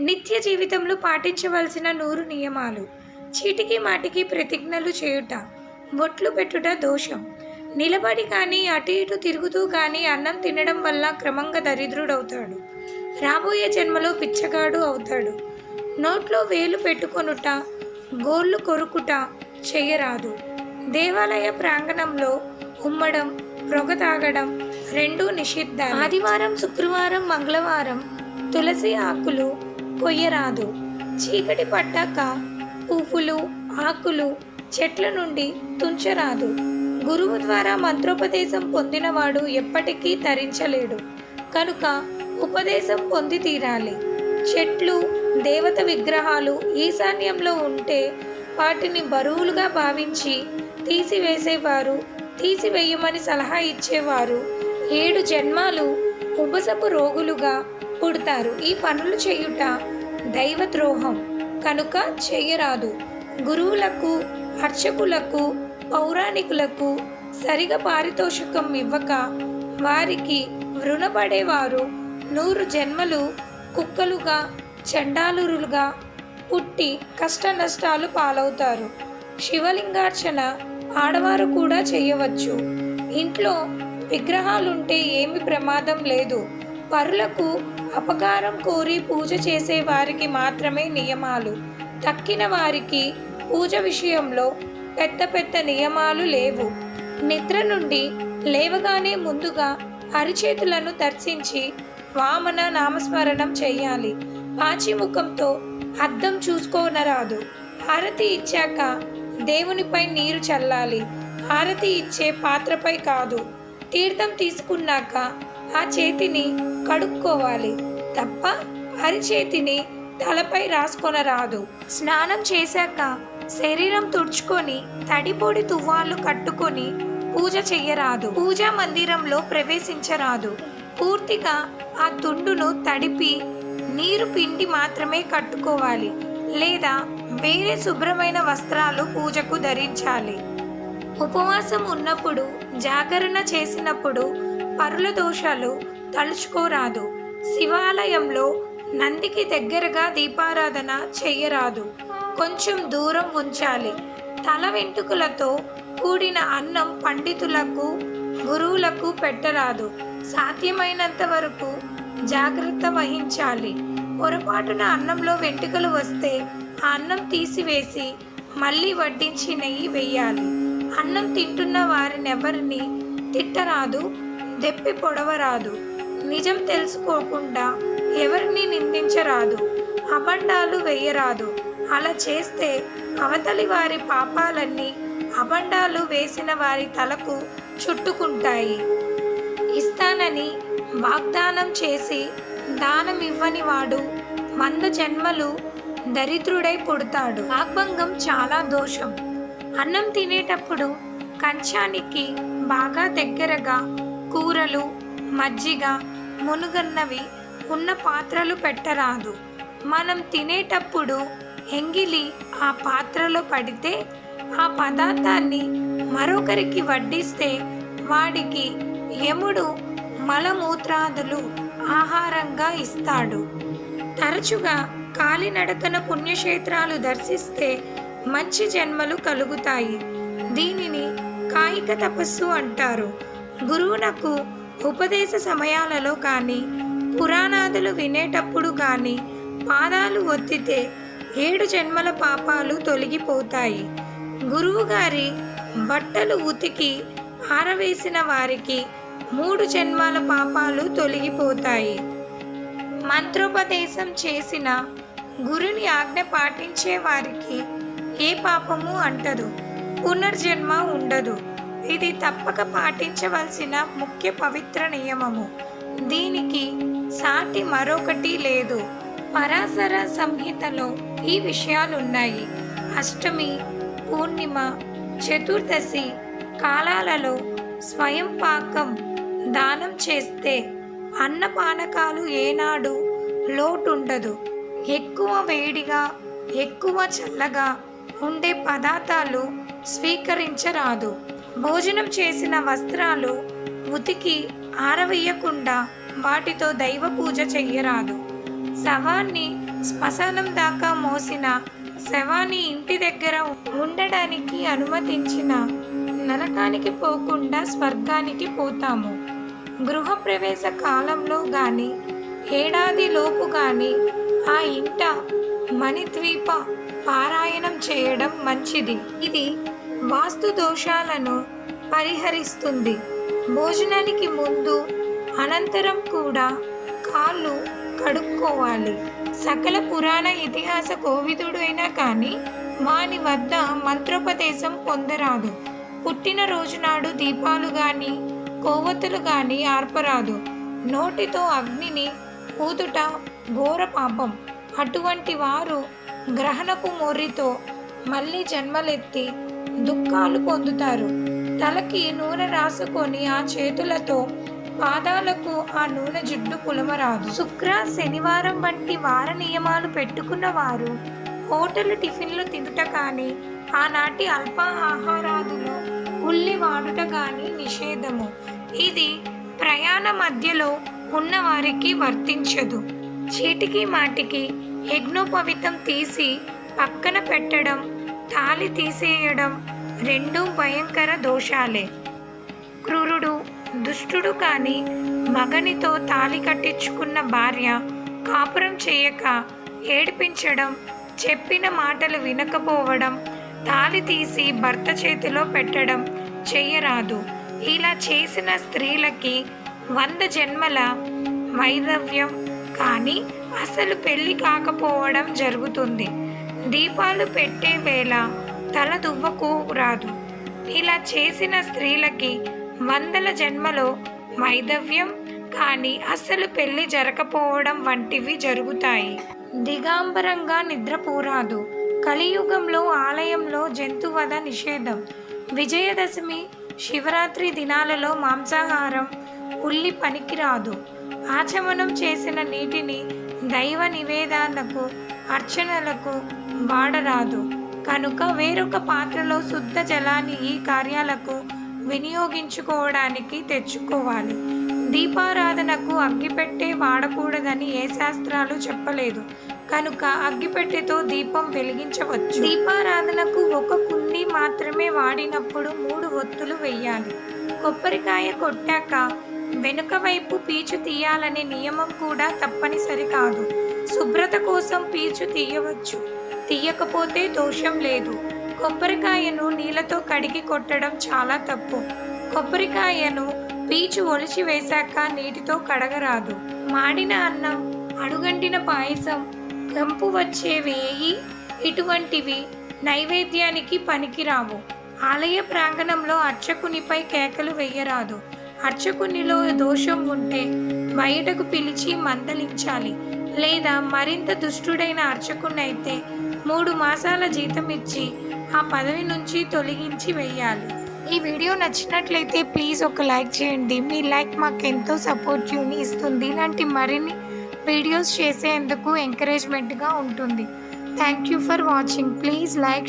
నిత్య జీవితంలో పాటించవలసిన నూరు నియమాలు. చీటికి మాటికి ప్రతిజ్ఞలు చేయుట బొట్లు పెట్టుట దోషం. నిలబడి కానీ అటు ఇటు తిరుగుతూ కానీ అన్నం తినడం వల్ల క్రమంగా దరిద్రుడవుతాడు. రాబోయే జన్మలో పిచ్చగాడు అవుతాడు. నోట్లో వేలు పెట్టుకొనుట గోళ్ళు కొరుకుట చెయ్యరాదు. దేవాలయ ప్రాంగణంలో ఉమ్మడం రొగ తాగడం రెండూ నిషిద్ధ ఆదివారం శుక్రవారం మంగళవారం తులసి ఆకులు కొయ్యరాదు. చీకటి పట్టాక పువ్వులు ఆకులు చెట్ల నుండి తుంచరాదు. గురువు ద్వారా మంత్రోపదేశం పొందినవాడు ఎప్పటికీ తరించలేడు. కనుక ఉపదేశం పొంది తీరాలి. చెట్లు దేవత విగ్రహాలు ఈశాన్యంలో ఉంటే వాటిని బరువులుగా భావించి తీసివేసేవారు తీసివేయమని సలహా ఇచ్చేవారు. ఏడు జన్మాలు ఉబసపు రోగులుగా పుడతారు. ఈ పనులు చేయుట దైవద్రోహం కనుక చేయరాదు. గురువులకు అర్చకులకు పౌరాణికులకు సరిగా పారితోషికం ఇవ్వక వారికి వృణపడేవారు నూరు జన్మలు కుక్కలుగా చండాలురులుగా పుట్టి కష్ట నష్టాలు పాలవుతారు. శివలింగార్చన ఆడవారు కూడా చేయవచ్చు. ఇంట్లో విగ్రహాలుంటే ఏమి ప్రమాదం లేదు. పరులకు అపకారం కోరి పూజ చేసే వారికి మాత్రమే నియమాలు. తక్కిన వారికి పూజ విషయంలో పెద్ద పెద్ద నియమాలు లేవు. నిద్ర నుండి లేవగానే ముందుగా అరిచేతులను దర్శించి వామన నామస్మరణం చేయాలి. పాచిముఖంతో అద్దం చూసుకోనరాదు. హారతి ఇచ్చాక దేవునిపై నీరు చల్లాలి. హారతి ఇచ్చే పాత్రపై కాదు. తీర్థం తీసుకున్నాక ఆ చేతిని కడుక్కోవాలి తప్ప అరిచేతిని తలపై రాసుకొనరాదు. స్నానం చేశాక శరీరం తుడుచుకొని తడిపొడి తువ్వాలు కట్టుకొని పూజ చెయ్యరాదు. పూజా మందిరంలో ప్రవేశించరాదు. పూర్తిగా ఆ తుండును తడిపి నీరు పిండి మాత్రమే కట్టుకోవాలి లేదా వేరే శుభ్రమైన వస్త్రాలు పూజకు ధరించాలి. ఉపవాసం ఉన్నప్పుడు జాగరణ చేసినప్పుడు పరుల దోషాలు తలుచుకోరాదు. శివాలయంలో నందికి దగ్గరగా దీపారాధన చెయ్యరాదు కొంచెం దూరం ఉంచాలి. తల వెంట్రుకలతో కూడిన అన్నం పండితులకు గురువులకు పెట్టరాదు. సాధ్యమైనంత వరకు జాగ్రత్త వహించాలి. పొరపాటున అన్నంలో వెంట్రుకలు వస్తే ఆ అన్నం తీసివేసి మళ్ళీ వడ్డించి నెయ్యి వేయాలి. అన్నం తింటున్న వారినెవరిని తిట్టరాదు. దెప్పి పొడవరాదు నిజం తెలుసుకోకుండా ఎవరిని నిందించరాదు. అబండాలు వేయరాదు. అలా చేస్తే అవతలి వారి పాపాలన్నీ అబండాలు వేసిన వారి తలకు చుట్టుకుంటాయి. ఇస్తానని వాగ్దానం చేసి దానం ఇవ్వని వాడు వంద జన్మలు దరిద్రుడై పుడతాడు. వాగ్భంగం చాలా దోషం. అన్నం తినేటప్పుడు కంచానికి బాగా దగ్గరగా కూరలు మజ్జిగ మునుగన్నవి ఉన్న పాత్రలు పెట్టరాదు. మనం తినేటప్పుడు ఎంగిలి ఆ పాత్రలో పడితే ఆ పదార్థాన్ని మరొకరికి వడ్డిస్తే వాడికి యముడు మలమూత్రాదులు ఆహారంగా ఇస్తాడు. తరచుగా కాలినడకన పుణ్యక్షేత్రాలు దర్శిస్తే మంచి జన్మలు కలుగుతాయి. దీనిని కాయిక తపస్సు అంటారు. గురువునకు ఉపదేశ సమయాలలో కానీ పురాణాదులు వినేటప్పుడు కానీ పాదాలు ఒత్తితే ఏడు జన్మల పాపాలు తొలగిపోతాయి. గురువుగారి బట్టలు ఉతికి ఆరవేసిన వారికి మూడు జన్మాల పాపాలు తొలగిపోతాయి. మంత్రోపదేశం చేసిన గురుని ఆజ్ఞ పాటించే వారికి ఏ పాపము అంటదు. పునర్జన్మ ఉండదు. ఇది తప్పక పాటించవలసిన ముఖ్య పవిత్ర నియమము. దీనికి సాటి మరొకటి లేదు. పరాశర సంహితలో ఈ విషయాలున్నాయి. అష్టమి పూర్ణిమ చతుర్దశి కాలాలలో స్వయం పాకం దానం చేస్తే అన్నపానకాలు ఏనాడు లోటుండదు. ఎక్కువ వేడిగా ఎక్కువ చల్లగా ఉండే పదార్థాలు స్వీకరించరాదు. భోజనం చేసిన వస్త్రాలు ఉతికి ఆరవేయకుండా వాటితో దైవ పూజ చెయ్యరాదు. శవాన్ని శ్మశానం దాకా మోసిన శవాన్ని ఇంటి దగ్గర ఉండడానికి అనుమతించిన నరకానికి పోకుండా స్వర్గానికి పోతాము. గృహప్రవేశ కాలంలో గాని ఏడాది లోపు గాని ఆ ఇంట మణిద్వీప పారాయణం చేయడం మంచిది. ఇది వాస్తు దోషాలను పరిహరిస్తుంది. భోజనానికి ముందు అనంతరం కూడా కాళ్ళు కడుక్కోవాలి. సకల పురాణ ఇతిహాస కోవిదుడు అయినా కానీ వాని వద్ద మంత్రోపదేశం పొందరాదు. పుట్టినరోజు నాడు దీపాలు గాని కొవ్వొత్తులు గాని ఆర్పరాదు. నోటితో అగ్నిని పూతుట ఘోర పాపం. అటువంటి వారు గ్రహణపు మొర్రితో మళ్ళీ జన్మలెత్తి దుఃఖాలు పొందుతారు. తలకి నూనె రాసుకొని ఆ చేతులతో పాదాలకు ఆ నూనె జిడ్డు పులమరాదు. శుక్ర శనివారం వంటి వార నియమాలు పెట్టుకున్న వారు హోటల్ టిఫిన్లు తినుట కానీ ఆనాటి అల్ప ఆహారాదులో ఉల్లి వాడుట కానీ నిషేధము. ఇది ప్రయాణ మధ్యలో ఉన్న వారికి వర్తించదు. చీటికి మాటికి యజ్ఞోపవితం తీసి పక్కన పెట్టడం తాలి తీసేయడం రెండు భయంకర దోషాలే. క్రూరుడు దుష్టుడు కాని మగనితో తాలి కట్టించుకున్న భార్య కాపురం చేయక ఏడిపించడం చెప్పిన మాటలు వినకపోవడం తాలి తీసి భర్త చేతిలో పెట్టడం చెయ్యరాదు. ఇలా చేసిన స్త్రీలకి వంద జన్మల వైధవ్యం కానీ అసలు పెళ్ళి కాకపోవడం జరుగుతుంది. దీపాలు పెట్టే వేళ తల దువ్వకు రాదు. ఇలా చేసిన స్త్రీలకి వందల జన్మలో వైధవ్యం కానీ అస్సలు పెళ్ళి జరగకపోవడం వంటివి జరుగుతాయి. దిగాంబరంగా నిద్రపోరాదు కలియుగంలో ఆలయంలో జంతువధ నిషేధం. విజయదశమి శివరాత్రి దినాలలో మాంసాహారం ఉల్లి పనికిరాదు. ఆచమనం చేసిన నీటిని దైవ నివేదనకు అర్చనలకు వాడరాదు. కనుక వేరొక పాత్రలో శుద్ధ జలాన్ని ఈ కార్యాలకు వినియోగించుకోవడానికి తెచ్చుకోవాలి. దీపారాధనకు అగ్గిపెట్టే వాడకూడదని ఏ శాస్త్రాలు చెప్పలేదు. కనుక అగ్గిపెట్టెతో దీపం వెలిగించవచ్చు. దీపారాధనకు ఒక కుండి మాత్రమే వాడినప్పుడు మూడు ఒత్తులు వెయ్యాలి. కొబ్బరికాయ కొట్టాక వెనుక వైపు పీచు తీయాలనే నియమం కూడా తప్పనిసరి కాదు. శుభ్రత కోసం పీచు తీయవచ్చు. తీయకపోతే దోషం లేదు. కొబ్బరికాయను నీళ్ళతో కడిగి కొట్టడం చాలా తప్పు. కొబ్బరికాయను పీచు ఒలిచి వేశాక నీటితో కడగరాదు. మాడిన అన్నం అడుగంటిన పాయసం కంపు వచ్చే వేయి ఇటువంటివి నైవేద్యానికి పనికిరావు. ఆలయ ప్రాంగణంలో అర్చకునిపై కేకలు వేయరాదు. అర్చకునిలో దోషం ఉంటే బయటకు పిలిచి మందలించాలి. లేదా మరింత దుష్టుడైన అర్చకునైతే మూడు మాసాల జీతం ఇచ్చి ఆ పదవి నుంచి తొలగించి వేయాలి. ఈ వీడియో నచ్చినట్లయితే ప్లీజ్ ఒక లైక్ చేయండి. మీ లైక్ మాకు ఎంతో సపోర్టివ్ని ఇస్తుంది. ఇలాంటి మరిన్ని వీడియోస్ చేసేందుకు ఎంకరేజ్మెంట్గా ఉంటుంది. Thank you for watching please like